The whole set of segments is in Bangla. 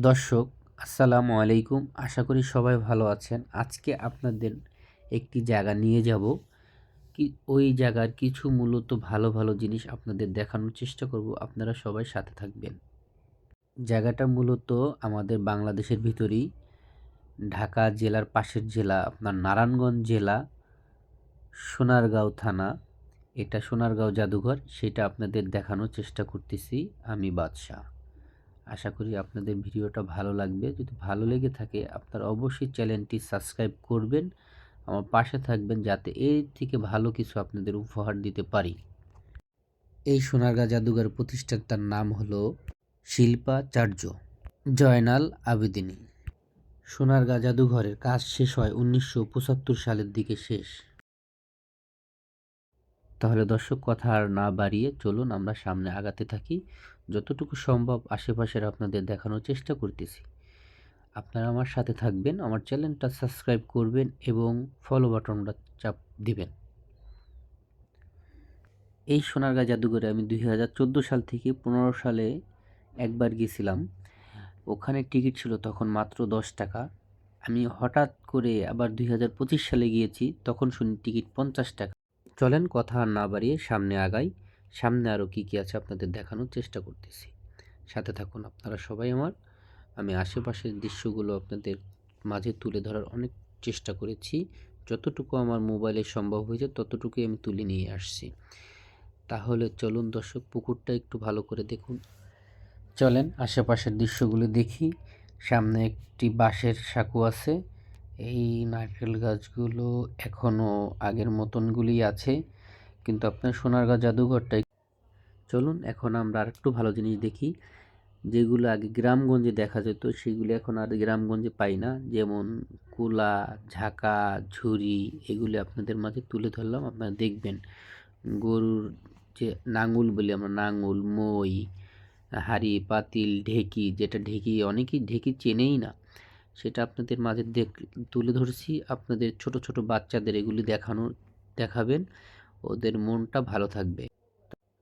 দর্শক, আসসালামু আলাইকুম। আশা করি সবাই ভালো আছেন। আজকে আপনাদের একটি জায়গা নিয়ে যাব। কি, ওই জায়গার কিছু মূলত ভালো ভালো জিনিস আপনাদের দেখানোর চেষ্টা করব। আপনারা সবাই সাথে থাকবেন। জায়গাটা মূলত আমাদের বাংলাদেশের ভিতরেই। ঢাকা জেলার পাশের জেলা, আপনার নারায়ণগঞ্জ জেলা, সোনারগাঁও থানা। এটা সোনারগাঁও জাদুঘর, সেটা আপনাদের দেখানোর চেষ্টা করতেছি আমি বাদশাহ। আশা করি আপনাদের ভিডিওটা ভালো লাগবে। যদি ভালো লেগে থাকে, আপনারা অবশ্যই চ্যানেলটি সাবস্ক্রাইব করবেন, আমার পাশে থাকবেন যাতে এর থেকে ভালো কিছু আপনাদের উপহার দিতে পারি। এই সোনারগাঁ জাদুঘর প্রতিষ্ঠানটার নাম হলো শিল্পাচার্য জয়নাল আবেদিনী। সোনারগাঁ জাদুঘরের কাজ শেষ হয় উনিশশো পঁচাত্তর সালের দিকে শেষ। তাহলে দর্শক, কথা আর না বাড়িয়ে চলুন, আমরা সামনে আগাতে থাকি। যতটুকু সম্ভব আশেপাশের আপনাদের দেখানোর চেষ্টা করতেছি। আপনারা আমার সাথে থাকবেন, আমার চ্যানেলটা সাবস্ক্রাইব করবেন এবং ফলো বাটনটা চাপ দিবেন। এই সোনারগাঁ জাদুঘরে আমি দুই হাজার চোদ্দ সাল থেকে পনেরো সালে একবার গেছিলাম ওখানে টিকিট ছিল তখন মাত্র দশ টাকা। আমি হঠাৎ করে আবার দুই হাজার পঁচিশ সালে গিয়েছি, তখন শুনি টিকিট পঞ্চাশ টাকা। চলেন কথা না বাড়িয়ে সামনে আগাই। সামনে আরও কী কী আছে আপনাদের দেখানোর চেষ্টা করতেছি। সাথে থাকুন আপনারা সবাই আমার। আমি আশেপাশের দৃশ্যগুলো আপনাদের মাঝে তুলে ধরার অনেক চেষ্টা করেছি। যতটুকু আমার মোবাইলে সম্ভব হয়েছে ততটুকুই আমি তুলে নিয়ে আসছি। তাহলে চলুন দর্শক, পুকুরটা একটু ভালো করে দেখুন। চলেন আশেপাশের দৃশ্যগুলো দেখি। সামনে একটি বাঁশের সাঁকো আছে। এই নারকেল গাছগুলো এখনও আগের মতনগুলি আছে। কিন্তু আপনার সোনারগাঁ জাদুঘরটাই। চলুন এখন আমরা আর একটু ভালো জিনিস দেখি, যেগুলো আগে গ্রামগঞ্জে দেখা যেত, সেগুলো এখন আর গ্রামগঞ্জে পাই না। যেমন কুলা, ঝাঁকা, ঝুড়ি, এগুলি আপনাদের মাঝে তুলে ধরলাম, আপনারা দেখবেন। গরুর যে নাঙুল বলি আমরা, নাঙুল, মই, হাড়ি, পাতিল, ঢেকি, যেটা ঢেকি অনেকেই ঢেকি চেনেই না, সেটা আপনাদের মাঝে দেখ, তুলে ধরছি। আপনাদের ছোট ছোট বাচ্চাদের এগুলি দেখানো, দেখাবেন। ওদের মনটা ভালো থাকবে।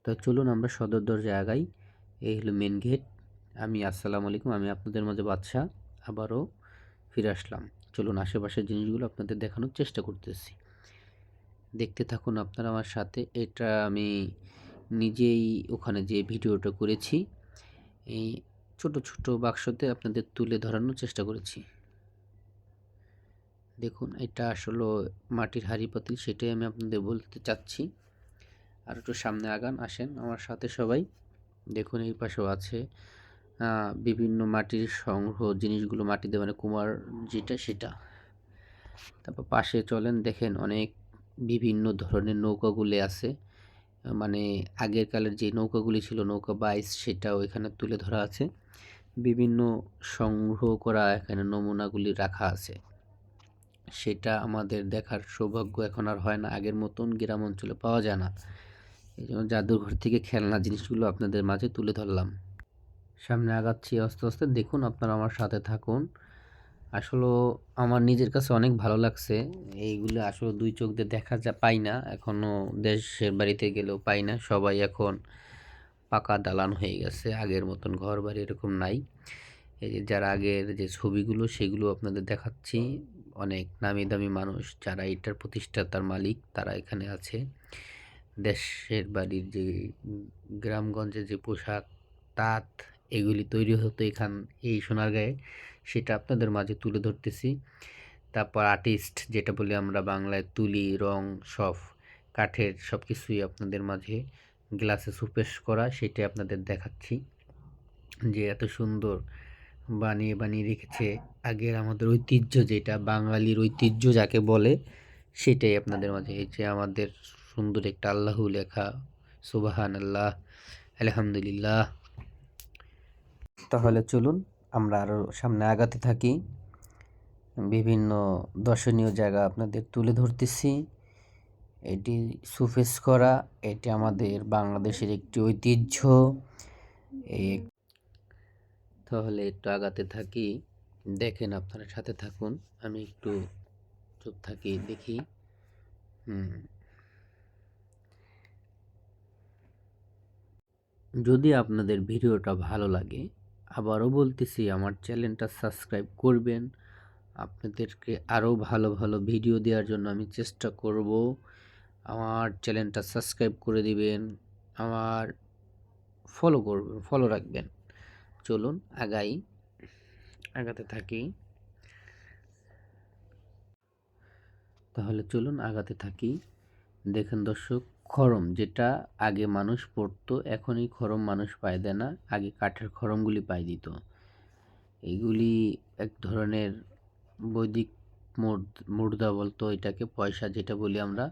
তো চলুন আমরা সদর দরজায় আগাই। এই হলো মেন গেট আমি আসসালামু আলাইকুম, আমি আপনাদের মাঝে বাদশাহ। আবারও ফিরে আসলাম। চলুন আশেপাশের জিনিসগুলো আপনাদের দেখানোর চেষ্টা করতেছি। দেখতে থাকুন আপনারা আমার সাথে। এটা আমি নিজেই ওখানে যে ভিডিওটা করেছি, এই ছোট ছোট বাক্সতে আপনাদের তুলে ধরানোর চেষ্টা করেছি। দেখুন, এটা আসলে মাটির হাঁড়ি পাতিল, সেটাই আমি আপনাদের বলতে চাচ্ছি। আর একটু সামনে আগান, আসেন আমার সাথে সবাই। দেখুন, এই পাশেও আছে বিভিন্ন মাটির সংগ্রহ জিনিসগুলো মাটিতে মানে কুমার যেটা সেটা। তারপর পাশে চলেন, দেখেন অনেক বিভিন্ন ধরনের নৌকাগুলি আছে। মানে আগের কালের যে নৌকাগুলি ছিল, নৌকা বাইস সেটাও এখানে তুলে ধরা আছে। বিভিন্ন সংগ্রহ করা এখানে নমুনাগুলি রাখা আছে। সেটা আমাদের দেখার সৌভাগ্য এখন আর হয় না। আগের মতন গ্রাম অঞ্চলে পাওয়া যায় না। এই জন্য জাদুঘর থেকে খেলনা জিনিসগুলো আপনাদের মাঝে তুলে ধরলাম। সামনে আগাচ্ছি আস্তে আস্তে। দেখুন, আপনারা আমার সাথে থাকুন। আসলে আমার নিজের কাছে অনেক ভালো লাগছে। এইগুলো আসলে দুই চোখ দিয়ে দেখা যা পাই না। এখনও দেশের বাড়িতে গেলেও পাই না। সবাই এখন পাকা দালান হয়ে গেছে। আগের মতন ঘর বাড়ি এরকম নাই। যারা আগের যে ছবিগুলো, সেগুলো আপনাদের দেখাচ্ছি। অনেক নামি দামি মানুষ যারা এটার প্রতিষ্ঠাতার মালিক, তারা এখানে আছে। দেশের বাড়ির যে গ্রামগঞ্জে যে পোশাক, তাঁত, এগুলি তৈরি হতো এখান, এই সোনারগাঁয়ে। সেটা আপনাদের মাঝে তুলে ধরতেছি। তারপর আর্টিস্ট যেটা বলি আমরা বাংলায়, তুলি, রং সব কাঠের সব কিছুই আপনাদের মাঝে গ্লাসে সুপেশ করা, সেটাই আপনাদের দেখাচ্ছি। যে এত সুন্দর বানিয়ে বানিয়ে রেখেছে। আগের আমাদের ঐতিহ্য যেটা, বাঙালির ঐতিহ্য যাকে বলে, সেটাই আপনাদের মাঝে। এই যে আমাদের সুন্দর একটা আল্লাহ লেখা সুবাহান আল্লাহ আলহামদুলিল্লাহ। তাহলে চলুন, আমরা আরও সামনে আগাতে থাকি। বিভিন্ন দর্শনীয় জায়গা আপনাদের তুলে ধরতেছি। এটি সুফেস করা, এটি আমাদের বাংলাদেশের একটি ঐতিহ্য। এই তাহলে একটু আগাতে থাকি। দেখেন আপনারা সাথে থাকুন। আমি একটু চুপ থাকি, দেখি। হুম। যদি আপনাদের ভিডিওটা ভালো লাগে, আবারও বলতেছি আমার চ্যানেলটা সাবস্ক্রাইব করবেন। আপনাদেরকে আরও ভালো ভালো ভিডিও দেওয়ার জন্য আমি চেষ্টা করব। আমার চ্যানেলটা সাবস্ক্রাইব করে দিবেন, আমার ফলো করবেন ফলো রাখবেন। চলুন, আগাই। আগাতে থাকি। তাহলে চলুন, আগাতে থাকি। দেখেন দর্শক, খরম, যেটা আগে মানুষ পড়তো এখন এই খরম মানুষ পায় দেয় না, আগে কাঠের খরমগুলি পাই দিত। এইগুলি এক ধরনের বৈদিক মুদ্রা বলতো, এটাকে পয়সা যেটা বলি আমরা,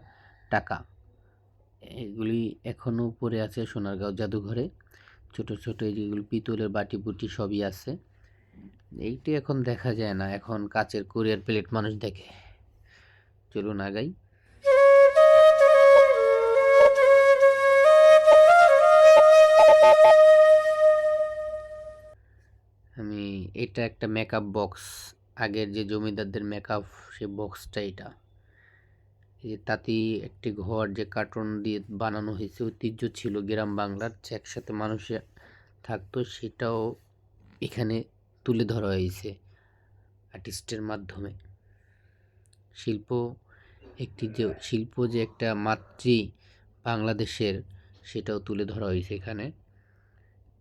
টাকা। এগুলি এখনও পড়ে আছে সোনারগাঁও জাদুঘরে। ছোট ছোট যেগুলো পিতলের বাটি বুটি সবই আছে। এইটি এখন দেখা যায় না, এখন কাচের কোরিয়ার প্লেট মানুষ দেখে। চলুন আগাই। আমি, এটা একটা মেকআপ বক্স আগের যে জমিদারদের মেকআপ সে বক্সটা এটা। এই তাঁতি একটি ঘর যে কার্টুন দিয়ে বানানো হয়েছে, ঐতিহ্য ছিল গ্রাম বাংলার যে একসাথে মানুষে থাকতো, সেটাও এখানে তুলে ধরা হয়েছে আর্টিস্টের মাধ্যমে। শিল্প একটি যে, শিল্প যে একটা মাতৃ বাংলাদেশের, সেটাও তুলে ধরা হয়েছে এখানে।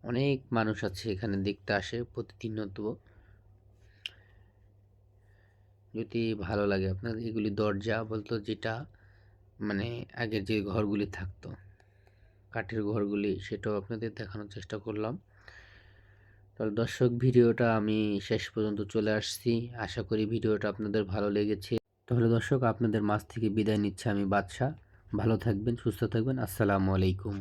অনেক মানুষ আছে এখানে দেখতে আসে প্রতিনিয়ত যদি ভালো লাগে আপনার, এগুলি দরজা বলতো যেটা মানে আগের যে ঘরগুলি থাকতো, কাঠের ঘরগুলি সেটাও আপনাদের দেখানোর চেষ্টা করলাম। তাহলে দর্শক, ভিডিওটা আমি শেষ পর্যন্ত চলে আসছি। আশা করি ভিডিওটা আপনাদের ভালো লেগেছে। তাহলে দর্শক, আপনাদের মাছ থেকে বিদায় নিচ্ছে আমি বাদশাহ। ভালো থাকবেন, সুস্থ থাকবেন। আসসালামু আলাইকুম।